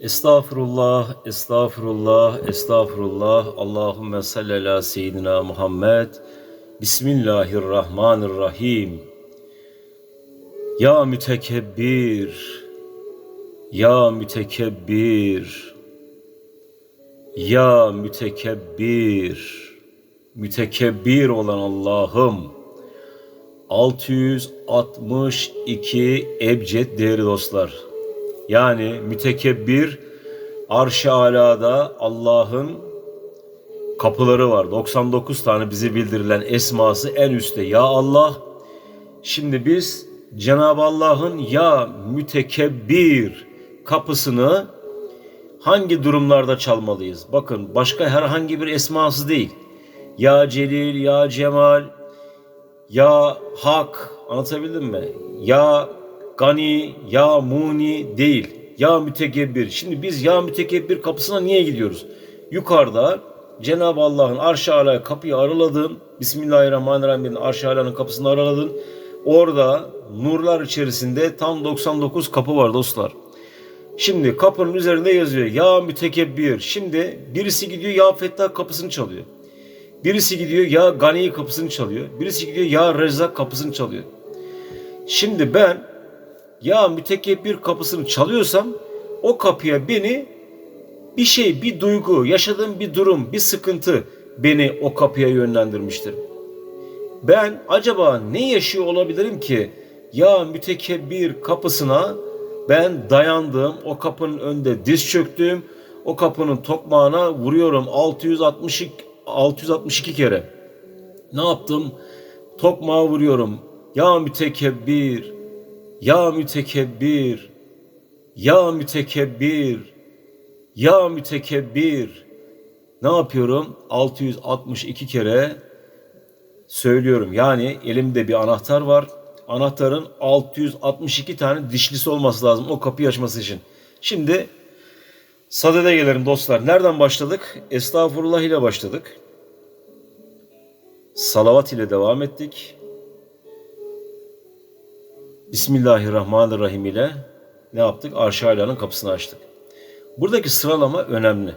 Estağfurullah, estağfurullah, estağfurullah. Allahümme salli ala seyyidina Muhammed. Bismillahirrahmanirrahim. Ya mütekebbir, ya mütekebbir, ya mütekebbir, mütekebbir olan Allah'ım. 662 ebced değerli dostlar. Yani mütekebbir arş-ı alada Allah'ın kapıları var. 99 tane bize bildirilen esması en üstte. Ya Allah. Şimdi biz Cenab-ı Allah'ın ya mütekebbir kapısını hangi durumlarda çalmalıyız? Bakın başka herhangi bir esması değil. Ya Celil, Ya Cemal, Ya Hak anlatabildim mi? Ya Gani, Ya Muni değil. Ya Mütekebbir. Şimdi biz Ya Mütekebbir kapısına niye gidiyoruz? Yukarıda Cenab-ı Allah'ın arş-ı kapıyı araladın. Bismillahirrahmanirrahim arş-ı alanın kapısını araladın. Orada nurlar içerisinde tam 99 kapı var dostlar. Şimdi kapının üzerinde yazıyor ya mütekebbir. Şimdi birisi gidiyor ya Fettah kapısını çalıyor. Birisi gidiyor ya Gani kapısını çalıyor. Birisi gidiyor ya Rezzak kapısını çalıyor. Şimdi ben ya mütekebbir kapısını çalıyorsam o kapıya beni bir şey, bir duygu, yaşadığım bir durum, bir sıkıntı beni o kapıya yönlendirmiştir. Ben acaba ne yaşıyor olabilirim ki ya mütekebbir kapısına ben dayandım, o kapının önünde diz çöktüm, o kapının tokmağına vuruyorum 662, 662 kere. Ne yaptım? Tokmağa vuruyorum. Ya mütekebbir, ya mütekebbir, ya mütekebbir, ya mütekebbir. Ne yapıyorum? 662 kere söylüyorum. Yani elimde bir anahtar var. Anahtarın 662 tane dişlisi olması lazım o kapıyı açması için. Şimdi sadede gelelim dostlar. Nereden başladık? Estağfurullah ile başladık. Salavat ile devam ettik. Bismillahirrahmanirrahim ile ne yaptık? Arş-ı kapısını açtık. Buradaki sıralama önemli.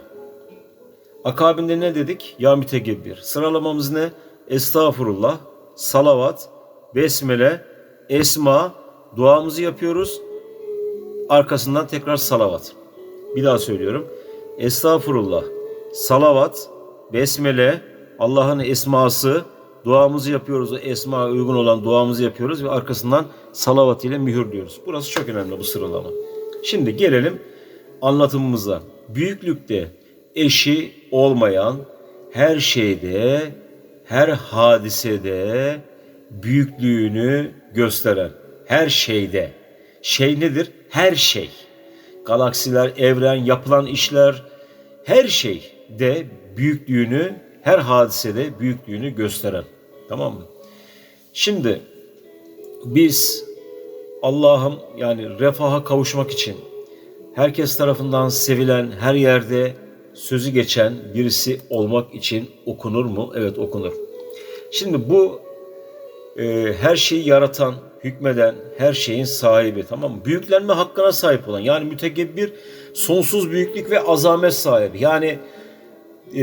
Akabinde ne dedik? Ya mütegebbir. Sıralamamız ne? Estağfurullah, salavat, besmele, esma, duamızı yapıyoruz. Arkasından tekrar salavat. Bir daha söylüyorum. Estağfurullah, salavat, besmele, Allah'ın esması, duamızı yapıyoruz. O esma uygun olan duamızı yapıyoruz ve arkasından salavat ile mühürlüyoruz. Burası çok önemli bu sıralama. Şimdi gelelim anlatımımıza. Büyüklükte eşi olmayan her şeyde, her hadisede büyüklüğünü gösteren her şeyde. Şey nedir? Her şey. Galaksiler, evren, yapılan işler, her şeyde büyüklüğünü, her hadisede büyüklüğünü gösteren. Tamam mı? Şimdi biz Allah'ım yani refaha kavuşmak için herkes tarafından sevilen, her yerde sözü geçen birisi olmak için okunur mu? Evet okunur. Şimdi bu e, her şeyi yaratan, hükmeden, her şeyin sahibi tamam mı? Büyüklenme hakkına sahip olan yani mütekebbir sonsuz büyüklük ve azamet sahibi. Yani e,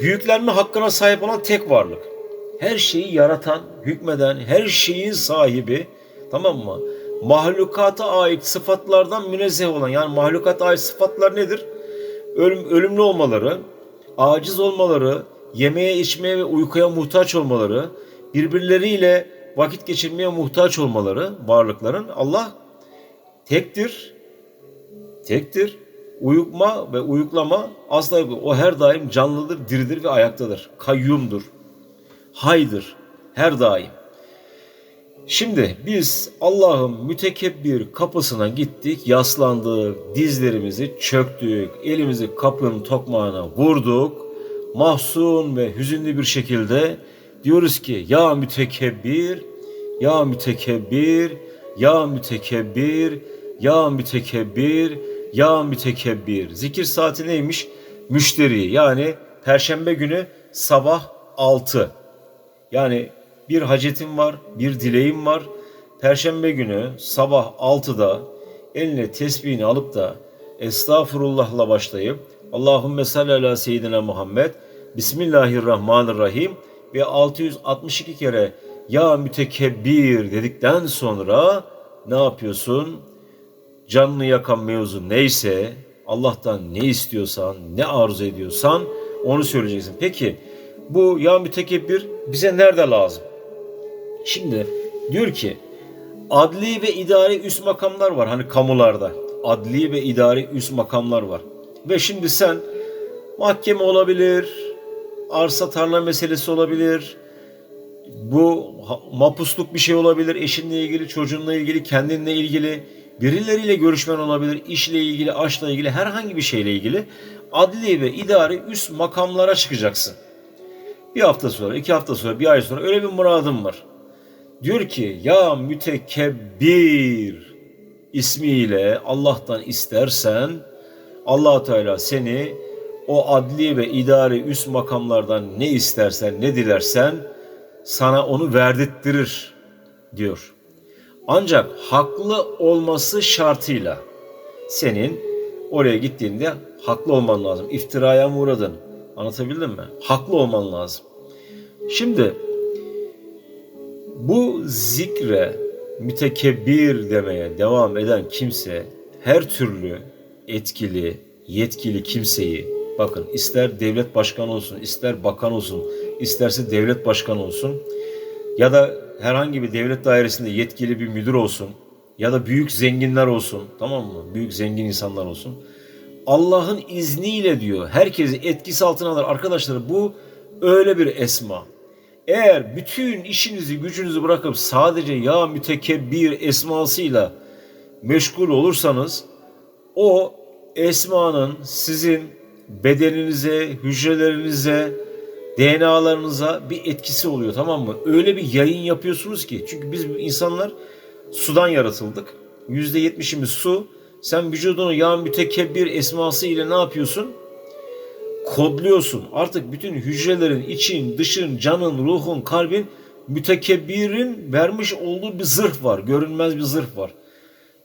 büyüklenme hakkına sahip olan tek varlık. Her şeyi yaratan, hükmeden, her şeyin sahibi tamam mı? Mahlukata ait sıfatlardan münezzeh olan yani mahlukata ait sıfatlar nedir? Ölüm, ölümlü olmaları, aciz olmaları, yemeğe, içmeye ve uykuya muhtaç olmaları, birbirleriyle vakit geçirmeye muhtaç olmaları varlıkların Allah tektir. Tektir. Uyukma ve uyuklama asla. O her daim canlıdır, diridir ve ayaktadır. Kayyumdur. Haydır. Her daim. Şimdi biz Allah'ın mütekebbir kapısına gittik, yaslandık, dizlerimizi çöktük, elimizi kapının tokmağına vurduk. Mahzun ve hüzünlü bir şekilde diyoruz ki ya mütekebbir, ya mütekebbir, ya mütekebbir, ya mütekebbir, ya mütekebbir. Zikir saati neymiş? Müşteri yani perşembe günü sabah 6. Yani bir hacetim var, bir dileğim var. Perşembe günü sabah 6'da eline tesbihini alıp da Estağfurullah'la başlayıp Allahümme salli ala seyyidina Muhammed Bismillahirrahmanirrahim ve 662 kere ya mütekebbir dedikten sonra ne yapıyorsun? Canını yakan mevzu neyse Allah'tan ne istiyorsan, ne arzu ediyorsan onu söyleyeceksin. Peki bu ya mütekebbir bize nerede lazım? Şimdi diyor ki adli ve idari üst makamlar var hani kamularda. Adli ve idari üst makamlar var. Ve şimdi sen mahkeme olabilir, arsa tarla meselesi olabilir, bu mapusluk bir şey olabilir, eşinle ilgili, çocuğunla ilgili, kendinle ilgili, birileriyle görüşmen olabilir, işle ilgili, aşkla ilgili, herhangi bir şeyle ilgili adli ve idari üst makamlara çıkacaksın. Bir hafta sonra, iki hafta sonra, bir ay sonra öyle bir muradım var. Diyor ki ya mütekebbir ismiyle Allah'tan istersen allah Teala seni o adli ve idari üst makamlardan ne istersen ne dilersen sana onu verdirttirir diyor. Ancak haklı olması şartıyla senin oraya gittiğinde haklı olman lazım. İftiraya mı uğradın? Anlatabildim mi? Haklı olman lazım. Şimdi bu zikre mütekebbir demeye devam eden kimse her türlü etkili, yetkili kimseyi bakın ister devlet başkanı olsun, ister bakan olsun, isterse devlet başkanı olsun ya da herhangi bir devlet dairesinde yetkili bir müdür olsun ya da büyük zenginler olsun tamam mı? Büyük zengin insanlar olsun. Allah'ın izniyle diyor herkesi etkisi altına alır. Arkadaşlar bu öyle bir esma. Eğer bütün işinizi gücünüzü bırakıp sadece ya mütekebbir esmasıyla meşgul olursanız o esmanın sizin bedeninize, hücrelerinize, DNA'larınıza bir etkisi oluyor tamam mı? Öyle bir yayın yapıyorsunuz ki. Çünkü biz insanlar sudan yaratıldık. Yüzde yetmişimiz su. Sen vücudunu ya mütekebbir esması ile ne yapıyorsun? Kodluyorsun. Artık bütün hücrelerin, için, dışın, canın, ruhun, kalbin mütekebbirin vermiş olduğu bir zırh var. Görünmez bir zırh var.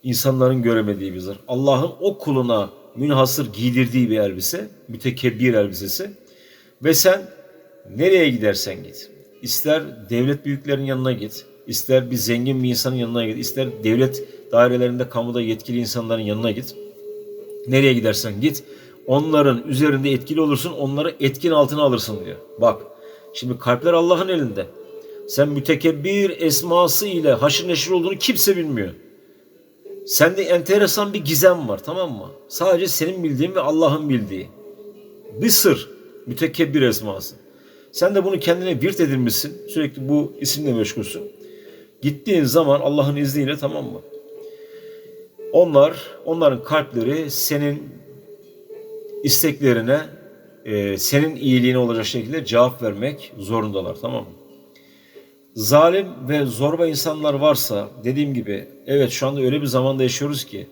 İnsanların göremediği bir zırh. Allah'ın o kuluna münhasır giydirdiği bir elbise. Mütekebbir elbisesi. Ve sen nereye gidersen git. İster devlet büyüklerinin yanına git. ister bir zengin bir insanın yanına git. ister devlet dairelerinde kamuda yetkili insanların yanına git. Nereye gidersen git. Onların üzerinde etkili olursun. Onları etkin altına alırsın diyor. Bak şimdi kalpler Allah'ın elinde. Sen mütekebbir esması ile haşır neşir olduğunu kimse bilmiyor. Sende enteresan bir gizem var tamam mı? Sadece senin bildiğin ve Allah'ın bildiği. Bir sır. Mütekebbir esması. Sen de bunu kendine virt edinmişsin. Sürekli bu isimle meşgulsün. Gittiğin zaman Allah'ın izniyle tamam mı? Onlar, onların kalpleri senin isteklerine, e, senin iyiliğine olacak şekilde cevap vermek zorundalar tamam mı? Zalim ve zorba insanlar varsa dediğim gibi evet şu anda öyle bir zamanda yaşıyoruz ki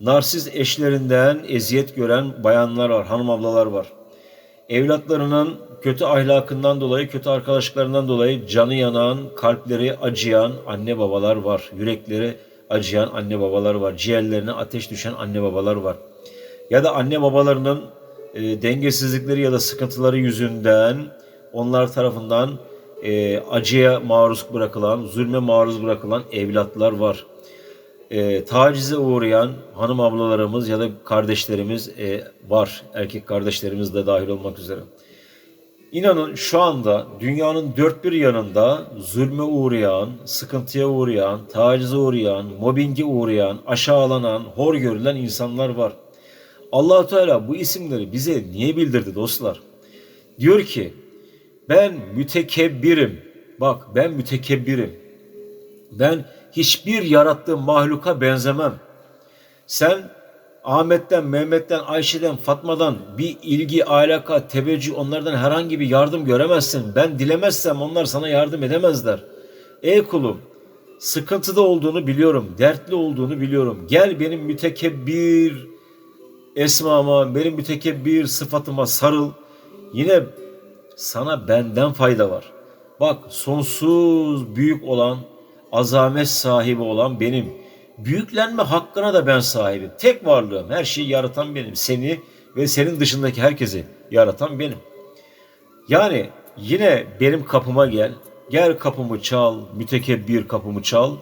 narsiz eşlerinden eziyet gören bayanlar var, hanım ablalar var. Evlatlarının kötü ahlakından dolayı, kötü arkadaşlıklarından dolayı canı yanan, kalpleri acıyan anne babalar var. Yürekleri acıyan anne babalar var. Ciğerlerine ateş düşen anne babalar var. Ya da anne babalarının e, dengesizlikleri ya da sıkıntıları yüzünden onlar tarafından e, acıya maruz bırakılan, zulme maruz bırakılan evlatlar var. E, tacize uğrayan hanım ablalarımız ya da kardeşlerimiz e, var. Erkek kardeşlerimiz de dahil olmak üzere. İnanın şu anda dünyanın dört bir yanında zulme uğrayan, sıkıntıya uğrayan, tacize uğrayan, mobbinge uğrayan, aşağılanan, hor görülen insanlar var. allah Teala bu isimleri bize niye bildirdi dostlar? Diyor ki ben mütekebbirim. Bak ben mütekebbirim. Ben hiçbir yarattığım mahluka benzemem. Sen Ahmet'ten, Mehmet'ten, Ayşe'den, Fatma'dan bir ilgi, alaka, teveccüh onlardan herhangi bir yardım göremezsin. Ben dilemezsem onlar sana yardım edemezler. Ey kulum, sıkıntıda olduğunu biliyorum, dertli olduğunu biliyorum. Gel benim mütekebbir esmama, benim mütekebbir sıfatıma sarıl. Yine sana benden fayda var. Bak sonsuz büyük olan, azamet sahibi olan benim Büyüklenme hakkına da ben sahibim. Tek varlığım. Her şeyi yaratan benim. Seni ve senin dışındaki herkesi yaratan benim. Yani yine benim kapıma gel. Gel kapımı çal. Mütekebbir kapımı çal.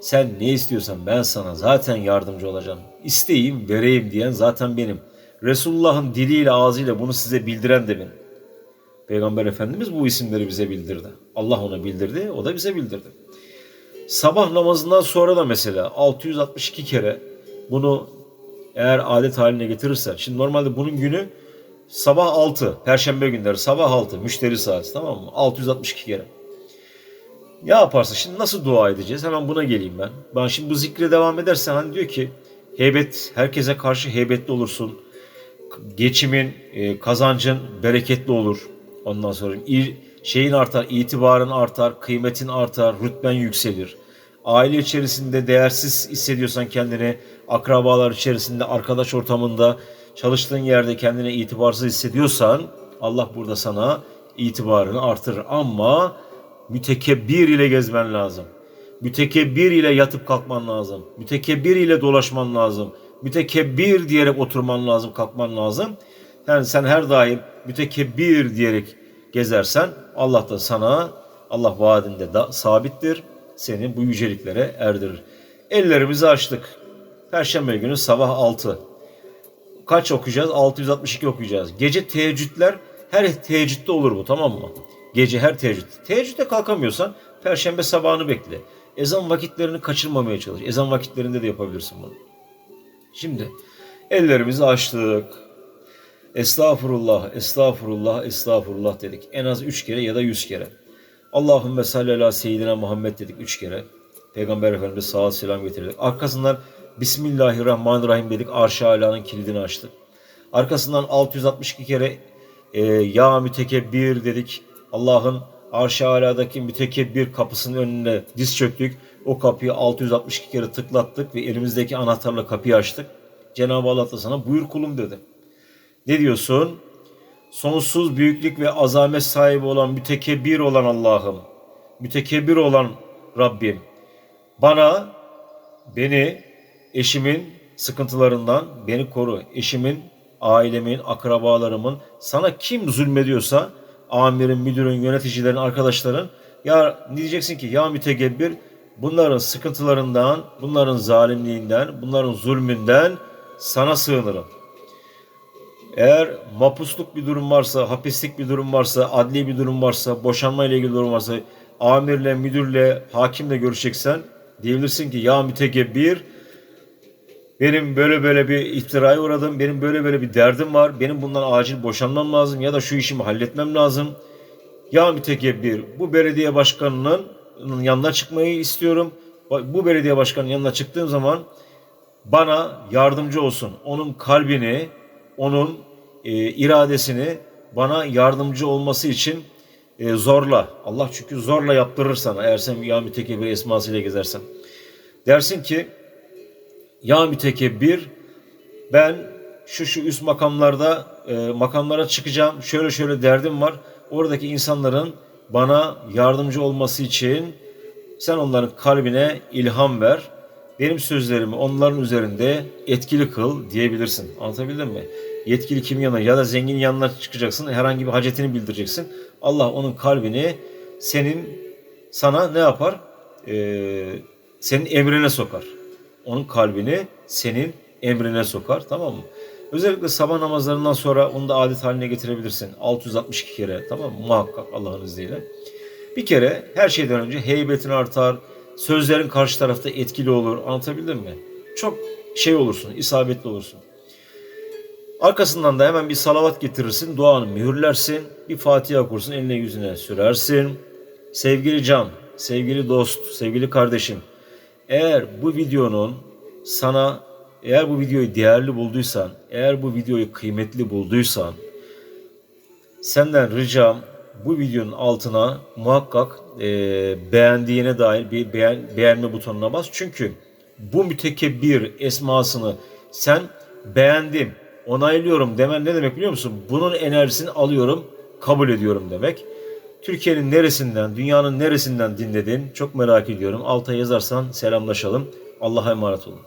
Sen ne istiyorsan ben sana zaten yardımcı olacağım. İsteyeyim, vereyim diyen zaten benim. Resulullah'ın diliyle, ağzıyla bunu size bildiren de benim. Peygamber Efendimiz bu isimleri bize bildirdi. Allah ona bildirdi, o da bize bildirdi. Sabah namazından sonra da mesela 662 kere bunu eğer adet haline getirirsen. Şimdi normalde bunun günü sabah 6, perşembe günleri sabah 6, müşteri saati tamam mı? 662 kere. Ne yaparsın? Şimdi nasıl dua edeceğiz? Hemen buna geleyim ben. Ben şimdi bu zikre devam edersen hani diyor ki heybet, herkese karşı heybetli olursun. Geçimin, e, kazancın bereketli olur. Ondan sonra ir- şeyin artar, itibarın artar, kıymetin artar, rütben yükselir. Aile içerisinde değersiz hissediyorsan kendini, akrabalar içerisinde, arkadaş ortamında, çalıştığın yerde kendine itibarsız hissediyorsan Allah burada sana itibarını artırır. Ama mütekebbir ile gezmen lazım. Mütekebbir ile yatıp kalkman lazım. Mütekebbir ile dolaşman lazım. Mütekebbir diyerek oturman lazım, kalkman lazım. Yani sen her daim mütekebbir diyerek gezersen Allah da sana Allah vaadinde da sabittir. Seni bu yüceliklere erdirir. Ellerimizi açtık. Perşembe günü sabah 6. Kaç okuyacağız? 662 okuyacağız. Gece teheccüdler her teheccüde olur bu tamam mı? Gece her teheccüd. Teheccüde kalkamıyorsan perşembe sabahını bekle. Ezan vakitlerini kaçırmamaya çalış. Ezan vakitlerinde de yapabilirsin bunu. Şimdi ellerimizi açtık. Estağfurullah, estağfurullah, estağfurullah dedik. En az üç kere ya da yüz kere. Allahümme salli ala seyyidina Muhammed dedik üç kere. Peygamber Efendimiz salat selam getirdik. Arkasından Bismillahirrahmanirrahim dedik. Arş-ı Ala'nın kilidini açtık. Arkasından 662 kere e, Ya mütekebbir dedik. Allah'ın Arş-ı Ala'daki mütekebbir kapısının önüne diz çöktük. O kapıyı 662 kere tıklattık ve elimizdeki anahtarla kapıyı açtık. Cenab-ı Allah da sana buyur kulum dedi. Ne diyorsun? Sonsuz büyüklük ve azamet sahibi olan, mütekebbir olan Allah'ım, mütekebbir olan Rabbim, bana, beni, eşimin sıkıntılarından beni koru. Eşimin, ailemin, akrabalarımın, sana kim zulmediyorsa, amirin, müdürün, yöneticilerin, arkadaşların, ya diyeceksin ki ya mütekebbir, bunların sıkıntılarından, bunların zalimliğinden, bunların zulmünden sana sığınırım. Eğer mapusluk bir durum varsa, hapislik bir durum varsa, adli bir durum varsa, boşanma ile ilgili durum varsa, amirle, müdürle, hakimle görüşeceksen diyebilirsin ki ya mütekebbir benim böyle böyle bir iftiraya uğradım, benim böyle böyle bir derdim var, benim bundan acil boşanmam lazım ya da şu işimi halletmem lazım. Ya mütekebbir bu belediye başkanının yanına çıkmayı istiyorum. Bu belediye başkanının yanına çıktığım zaman bana yardımcı olsun. Onun kalbini, onun e, iradesini bana yardımcı olması için e, zorla. Allah çünkü zorla yaptırır sana eğer sen ya mütekebbir esmasıyla gezersen. Dersin ki ya mütekebbir ben şu şu üst makamlarda e, makamlara çıkacağım. Şöyle şöyle derdim var. Oradaki insanların bana yardımcı olması için sen onların kalbine ilham ver. Benim sözlerimi onların üzerinde etkili kıl diyebilirsin. Anlatabildim mi? Yetkili kimin yanına ya da zenginin yanına çıkacaksın. Herhangi bir hacetini bildireceksin. Allah onun kalbini senin sana ne yapar? Ee, senin emrine sokar. Onun kalbini senin emrine sokar. Tamam mı? Özellikle sabah namazlarından sonra onu da adet haline getirebilirsin. 662 kere tamam mı? Muhakkak Allah'ın izniyle. Bir kere her şeyden önce heybetin artar, sözlerin karşı tarafta etkili olur. Anlatabildim mi? Çok şey olursun, isabetli olursun. Arkasından da hemen bir salavat getirirsin, duanı mühürlersin, bir Fatiha okursun, eline yüzüne sürersin. Sevgili can, sevgili dost, sevgili kardeşim, eğer bu videonun sana, eğer bu videoyu değerli bulduysan, eğer bu videoyu kıymetli bulduysan, senden ricam bu videonun altına muhakkak e, beğendiğine dair bir beğen, beğenme butonuna bas. Çünkü bu mütekebbir esmasını sen beğendim, onaylıyorum demen ne demek biliyor musun? Bunun enerjisini alıyorum, kabul ediyorum demek. Türkiye'nin neresinden, dünyanın neresinden dinledin çok merak ediyorum. Alta yazarsan selamlaşalım. Allah'a emanet olun.